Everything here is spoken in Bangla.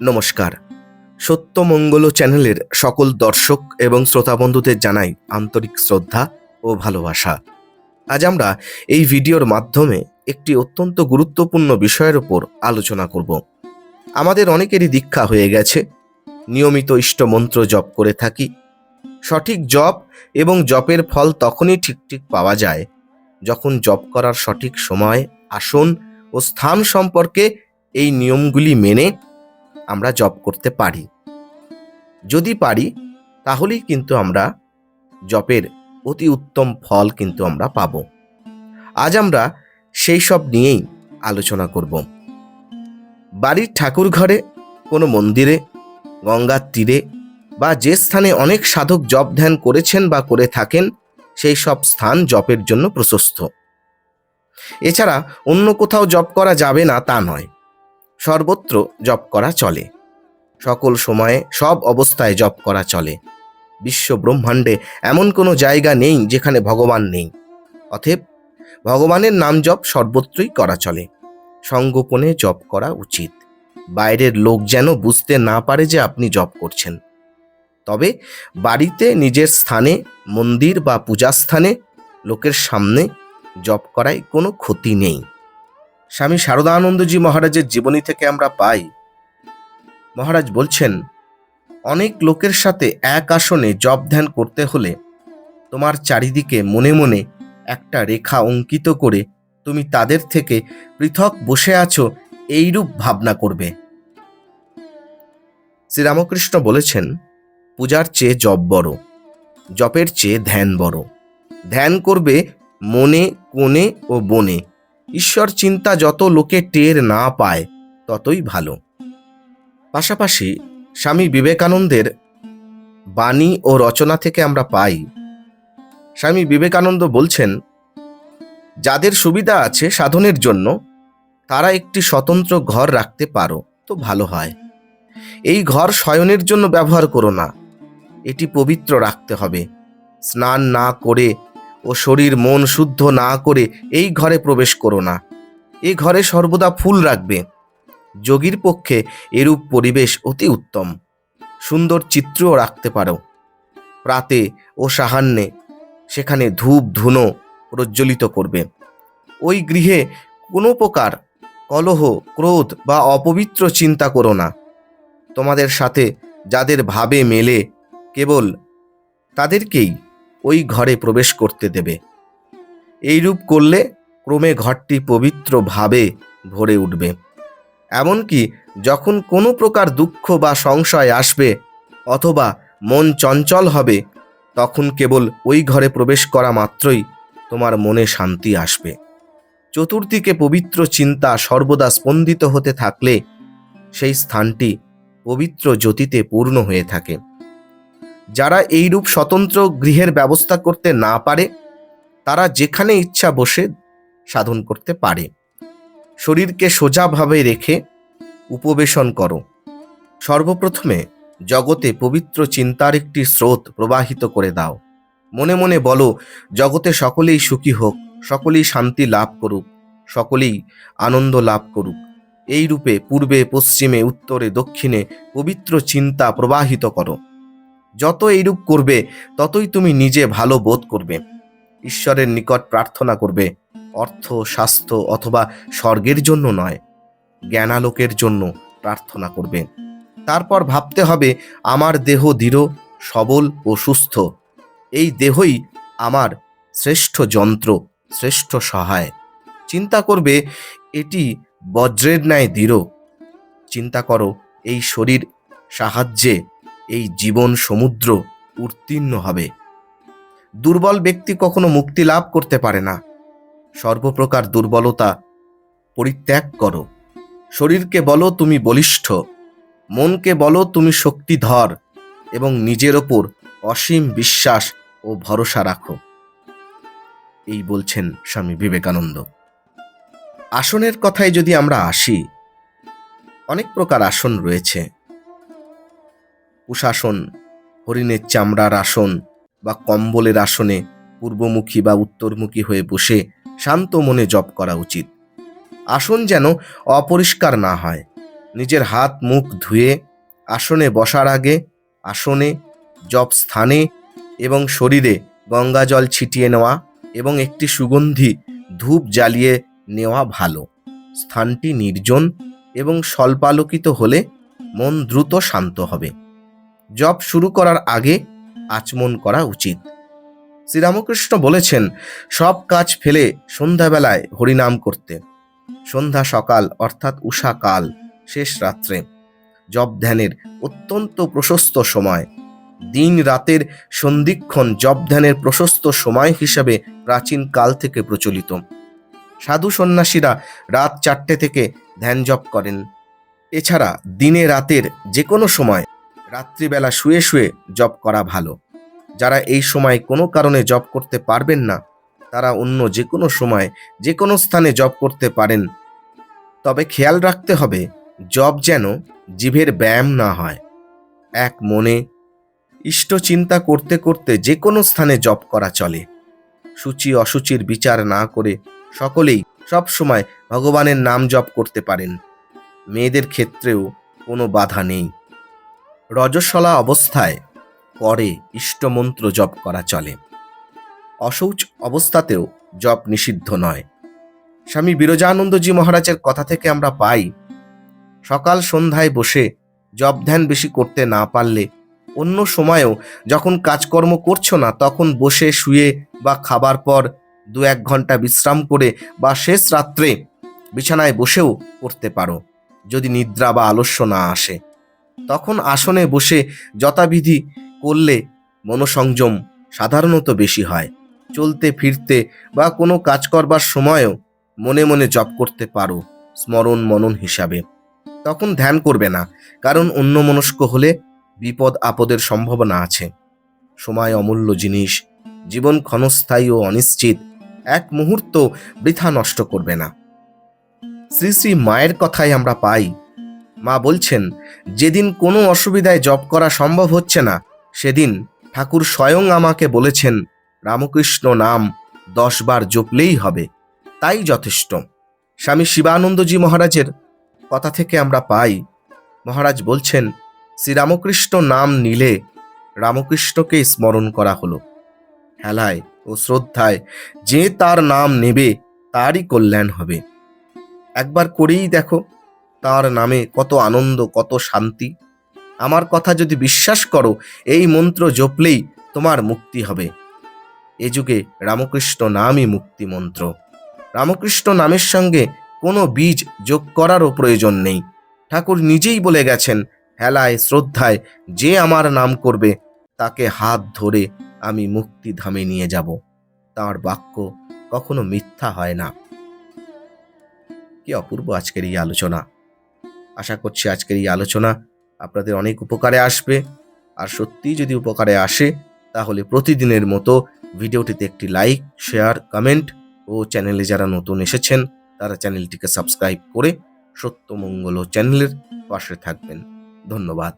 নমস্কার। সত্যমঙ্গল চ্যানেলের সকল দর্শক এবং শ্রোতা বন্ধুদের জানাই আন্তরিক শ্রদ্ধা ও ভালোবাসা। আজ আমরা এই ভিডিওর মাধ্যমে একটি অত্যন্ত গুরুত্বপূর্ণ বিষয়ের উপর আলোচনা করব। আমাদের অনেকেরই দীক্ষা হয়ে গেছে। নিয়মিত ইষ্টমন্ত্র জপ করে থাকি। সঠিক জপ এবং জপের ফল তখনই ঠিক ঠিক পাওয়া যায় যখন জপ করার সঠিক সময়, আসন ও স্থান সম্পর্কে এই নিয়মগুলি মেনে আমরা জব করতে পারি। যদি পারি, তাহলেই কিন্তু আমরা জপের অতি উত্তম ফল কিন্তু আমরা পাব। আজ আমরা সেই সব নিয়েই আলোচনা করব। বাড়ির ঠাকুর ঘরে কোনো মন্দিরে, গঙ্গার তীরে বা যে স্থানে অনেক সাধক জপ ধ্যান করেছেন বা করে থাকেন, সেই সব স্থান জপের জন্য প্রশস্ত। এছাড়া অন্য কোথাও জপ করা যাবে না তা নয়। সর্বত্র জপ করা চলে। সকল সময়ে সব অবস্থায় জপ করা চলে। বিশ্ব ব্রহ্মাণ্ডে এমন কোনো জায়গা নেই যেখানে ভগবান নেই। অতএব ভগবানের নাম জপ সর্বত্রই করা চলে। সঙ্গোপনে জপ করা উচিত। বাইরের লোক যেন বুঝতে না পারে যে আপনি জপ করছেন। তবে বাড়িতে নিজের স্থানে, মন্দির বা পূজাস্থানে লোকের সামনে জপ করায় কোনো ক্ষতি নেই। স্বামী শারদানন্দজি মহারাজের জীবনী থেকে আমরা পাই। মহারাজ বলছেন, অনেক লোকের সাথে এক আসনে জপ ধ্যান করতে হলে তোমার চারিদিকে মনে মনে একটা রেখা অঙ্কিত করে তুমি তাদের থেকে পৃথক বসে আছো এইরূপ ভাবনা করবে। শ্রীরামকৃষ্ণ বলেছেন, পূজার চেয়ে জপ বড়, জপের চেয়ে ধ্যান বড়। ধ্যান করবে মনে, কোণে ও বনে। ঈশ্বর চিন্তা যত লোকে টের না পায়, ততই ভালো। পাশাপাশি স্বামী বিবেকানন্দের বাণী ও রচনা থেকে আমরা পাই। স্বামী বিবেকানন্দ বলছেন, যাদের সুবিধা আছে সাধনের জন্য, তারা একটি স্বতন্ত্র ঘর রাখতে পারো, তো ভালো হয়। এই ঘর শয়নের জন্য ব্যবহার করো না। এটি পবিত্র রাখতে হবে। স্নান না করে ও শরীর মন শুদ্ধ না করে এই ঘরে প্রবেশ করো না। এ ঘরে সর্বদা ফুল রাখবে। যোগীর পক্ষে এরূপ পরিবেশ অতি উত্তম। সুন্দর চিত্রও রাখতে পারো। প্রাতে ও সাহান্যে সেখানে ধূপ ধুনো প্রজ্বলিত করবে। ওই গৃহে কোনো প্রকার কলহ, ক্রোধ বা অপবিত্র চিন্তা করো না। তোমাদের সাথে যাদের ভাবে মেলে কেবল তাদেরকেই ওই ঘরে প্রবেশ করতে দেবে। এইরূপ করলে ক্রমে ঘরটি পবিত্র ভাবে ভরে উঠবে। এমনকি যখন কোনো প্রকার দুঃখ বা সংশয় আসবে অথবা মন চঞ্চল হবে, তখন কেবল ওই ঘরে প্রবেশ করা মাত্রই তোমার মনে শান্তি আসবে। চতুর্দিকে পবিত্র চিন্তা সর্বদা স্পন্দিত হতে থাকলে সেই স্থানটি পবিত্র জ্যোতিতে পূর্ণ হয়ে থাকে। যারা এইরূপ স্বতন্ত্র গৃহের ব্যবস্থা করতে না পারে, তারা যেখানে ইচ্ছা বসে সাধন করতে পারে। শরীরকে সোজাভাবে রেখে উপবেশন করো। সর্বপ্রথমে জগতে পবিত্র চিন্তার একটি স্রোত প্রবাহিত করে দাও। মনে মনে বলো, জগতে সকলেই সুখী হোক, সকলেই শান্তি লাভ করুক, সকলেই আনন্দ লাভ করুক। এই রূপে পূর্বে, পশ্চিমে, উত্তরে, দক্ষিণে পবিত্র চিন্তা প্রবাহিত করো। যত এইরূপ করবে, ততই তুমি নিজে ভালো বোধ করবে। ঈশ্বরের নিকট প্রার্থনা করবে, অর্থ, স্বাস্থ্য অথবা স্বর্গের জন্য নয়, জ্ঞানালোকের জন্য প্রার্থনা করবে। তারপর ভাবতে হবে, আমার দেহ দৃঢ়, সবল ও সুস্থ। এই দেহই আমার শ্রেষ্ঠ যন্ত্র, শ্রেষ্ঠ সহায়। চিন্তা করবে, এটি বজ্রের ন্যায় দৃঢ়। চিন্তা করো, এই শরীর সাহায্যে এই জীবন সমুদ্র উত্তীর্ণ হবে। দুর্বল ব্যক্তি কখনো মুক্তি লাভ করতে পারে না। সর্বপ্রকার দুর্বলতা পরিত্যাগ করো। শরীরকে বলো তুমি বলিষ্ঠ। মনকে বলো তুমি শক্তিধর। এবং নিজের ওপর অসীম বিশ্বাস ও ভরসা রাখো। এই বলছেন স্বামী বিবেকানন্দ। আসনের কথায় যদি আমরা আসি, অনেক প্রকার আসন রয়েছে। কুশাসন, হরিণের চামড়ার আসন বা কম্বলের আসনে পূর্বমুখী বা উত্তরমুখী হয়ে বসে শান্ত মনে জপ করা উচিত। আসন যেন অপরিষ্কার না হয়। নিজের হাত মুখ ধুয়ে আসনে বসার আগে আসনে, জপ স্থানে এবং শরীরে গঙ্গা জল ছিটিয়ে নেওয়া এবং একটি সুগন্ধি ধূপ জ্বালিয়ে নেওয়া ভালো। স্থানটি নির্জন এবং স্বল্পালোকিত হলে মন দ্রুত শান্ত হবে। জপ শুরু করার আগে আচমন করা উচিত। শ্রীরামকৃষ্ণ বলেছেন, সব কাজ ফেলে সন্ধ্যাবেলায় হরিনাম করতে। সন্ধ্যা সকাল, অর্থাৎ উষাকাল শেষ রাত্রে। জপ ধ্যানের অত্যন্ত প্রশস্ত সময়। দিন রাতের সন্ধিক্ষণ জপ ধ্যানের প্রশস্ত সময় হিসাবে প্রাচীন কাল থেকে প্রচলিত। সাধু সন্ন্যাসীরা রাত চারটে থেকে ধ্যান জপ করেন। এছাড়া দিনে রাতের যে কোনো সময় রাত্রিবেলা শুয়ে শুয়ে জপ করা ভালো। যারা এই সময় কোনো কারণে জপ করতে পারবেন না, তারা অন্য যে কোনো সময় যে কোনো স্থানে জপ করতে পারেন। তবে খেয়াল রাখতে হবে, জপ যেন জিভের ব্যায়াম না হয়। এক, মনে ইষ্ট চিন্তা করতে করতে যে কোনো স্থানে জপ করা চলে। সূচি অসুচির বিচার না করে সকলেই সব সময় ভগবানের নাম জপ করতে পারেন। মেয়েদের ক্ষেত্রেও কোনো বাধা নেই। রজস্বলা অবস্থায় পরে ইষ্টমন্ত্র জপ করা চলে। অশৌচ অবস্থাতেও জপ নিষিদ্ধ নয়। স্বামী বিরজানন্দজি মহারাজের কথা থেকে আমরা পাই, সকাল সন্ধ্যায় বসে জপ ধ্যান বেশি করতে না পারলে অন্য সময়েও যখন কাজকর্ম করছ না, তখন বসে শুয়ে বা খাবার পর দু এক ঘণ্টা বিশ্রাম করে বা শেষ রাত্রে বিছানায় বসেও করতে পারো, যদি নিদ্রা বা আলস্য না আসে। তখন আসনে বসে যথাবিধি করলে মনোসংযম সাধারণত বেশি হয়। চলতে, ফিরতে বা কোনো কাজ করবার সময়ও মনে মনে জপ করতে পারো স্মরণ মনন হিসাবে। তখন ধ্যান করবে না, কারণ অন্য মনস্ক হলে বিপদ আপদের সম্ভাবনা আছে। সময় অমূল্য জিনিস, জীবন ক্ষণস্থায়ী ও অনিশ্চিত, এক মুহূর্ত বৃথা নষ্ট করবে না। শ্রী শ্রী মায়ের কথাই আমরা পাই মা বলছেন, যেদিন কোনো অসুবিধায় জপ করা সম্ভব হচ্ছে না, সেদিন ঠাকুর স্বয়ং আমাকে বলেছেন, রামকৃষ্ণ নাম দশবার জপলেই হবে। তাই যথেষ্ট। স্বামী শিবানন্দজি মহারাজের কথা থেকে আমরা পাই। মহারাজ বলছেন, শ্রীরামকৃষ্ণ নাম নিলে রামকৃষ্ণকে স্মরণ করা হলো। হেলায় ও শ্রদ্ধায় যে তার নাম নেবে, তারই কল্যাণ হবে। একবার করেই দেখো তার নামে কত আনন্দ, কত শান্তি। আমার কথা যদি বিশ্বাস করো, এই মন্ত্র জপলেই তোমার মুক্তি হবে। এ যুগে রামকৃষ্ণ নামই মুক্তি মন্ত্র রামকৃষ্ণ নামের সঙ্গে কোনো বীজ যোগ করারও প্রয়োজন নেই। ঠাকুর নিজেই বলে গেছেন, হেলায়, শ্রদ্ধায় যে আমার নাম করবে, তাকে হাত ধরে আমি মুক্তি ধামে নিয়ে যাব। তার বাক্য কখনো মিথ্যা হয় না। কি অপূর্ব আজকের এই আলোচনা। আশা করছি আজকের এই আলোচনা আপনাদের অনেক উপকারে আসবে। আর সত্যিই যদি উপকারে আসে, তাহলে প্রতিদিনের মতো ভিডিওটিতে একটি লাইক, শেয়ার, কমেন্ট ও চ্যানেলে যারা নতুন এসেছেন, তারা চ্যানেলটিকে সাবস্ক্রাইব করে সত্যমঙ্গল চ্যানেলের পাশে থাকবেন। ধন্যবাদ।